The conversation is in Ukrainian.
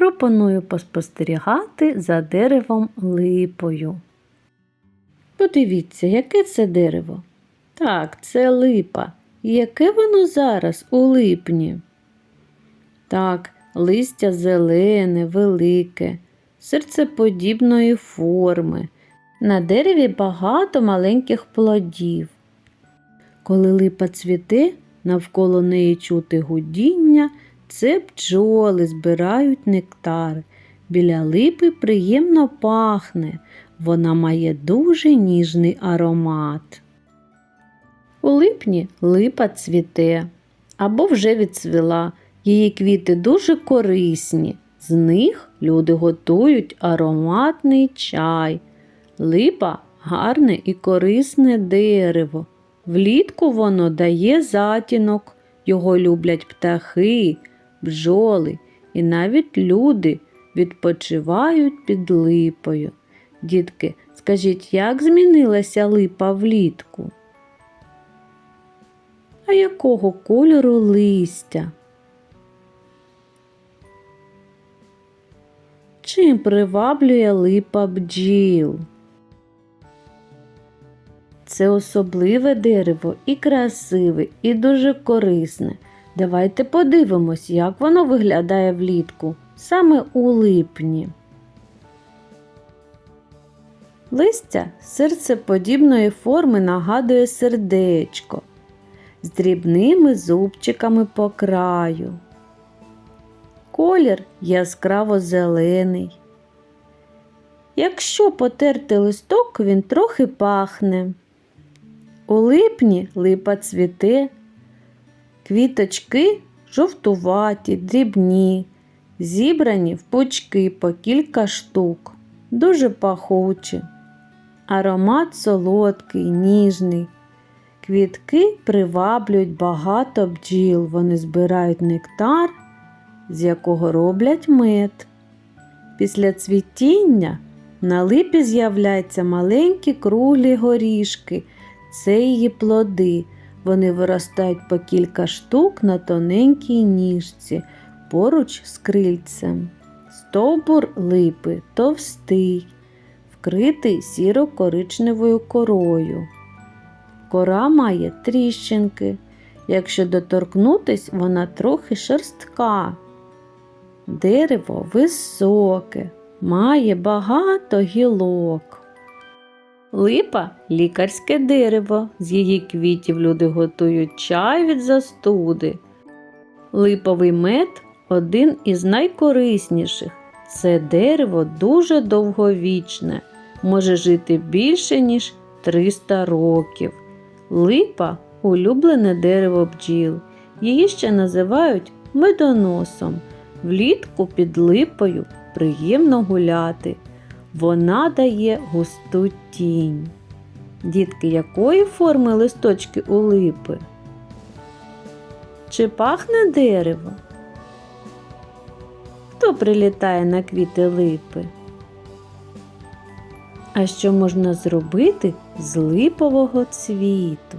пропоную поспостерігати за деревом липою. Подивіться, яке це дерево. Так, це липа. Яке воно зараз у липні? Так, листя зелене, велике, серцеподібної форми. На дереві багато маленьких плодів. Коли липа цвіте, навколо неї чути гудіння, це бджоли збирають нектар. Біля липи приємно пахне, вона має дуже ніжний аромат. У липні липа цвіте або вже відцвіла. Її квіти дуже корисні. З них люди готують ароматний чай. Липа гарне і корисне дерево. Влітку воно дає затінок, його люблять птахи, бджоли і навіть люди відпочивають під липою. Дітки, скажіть, як змінилася липа влітку? А якого кольору листя? Чим приваблює липа бджіл? Це особливе дерево і красиве, і дуже корисне. Давайте подивимось, як воно виглядає влітку саме у липні. Листя серцеподібної форми нагадує сердечко з дрібними зубчиками по краю. Колір яскраво зелений. Якщо потерти листок, він трохи пахне. У липні липа цвіте, квіточки жовтуваті, дрібні, зібрані в пучки по кілька штук, дуже пахучі. Аромат солодкий, ніжний. Квітки приваблюють багато бджіл, вони збирають нектар, з якого роблять мед. Після цвітіння на липі з'являються маленькі круглі горішки, це її плоди. Вони виростають по кілька штук на тоненькій ніжці поруч з крильцем. Стовбур липи товстий, вкритий сіро-коричневою корою. Кора має тріщинки. Якщо доторкнутись, вона трохи шерстка. Дерево високе, має багато гілок. Липа лікарське дерево. З її квітів люди готують чай від застуди. Липовий мед один із найкорисніших. Це дерево дуже довговічне, може жити більше, ніж 300 років. Липа улюблене дерево бджіл. Її ще називають медоносом. Влітку під липою приємно гуляти. Вона дає густу тінь. Дітки, якої форми листочки у липи? Чи пахне дерево? Хто прилітає на квіти липи? А що можна зробити з липового цвіту?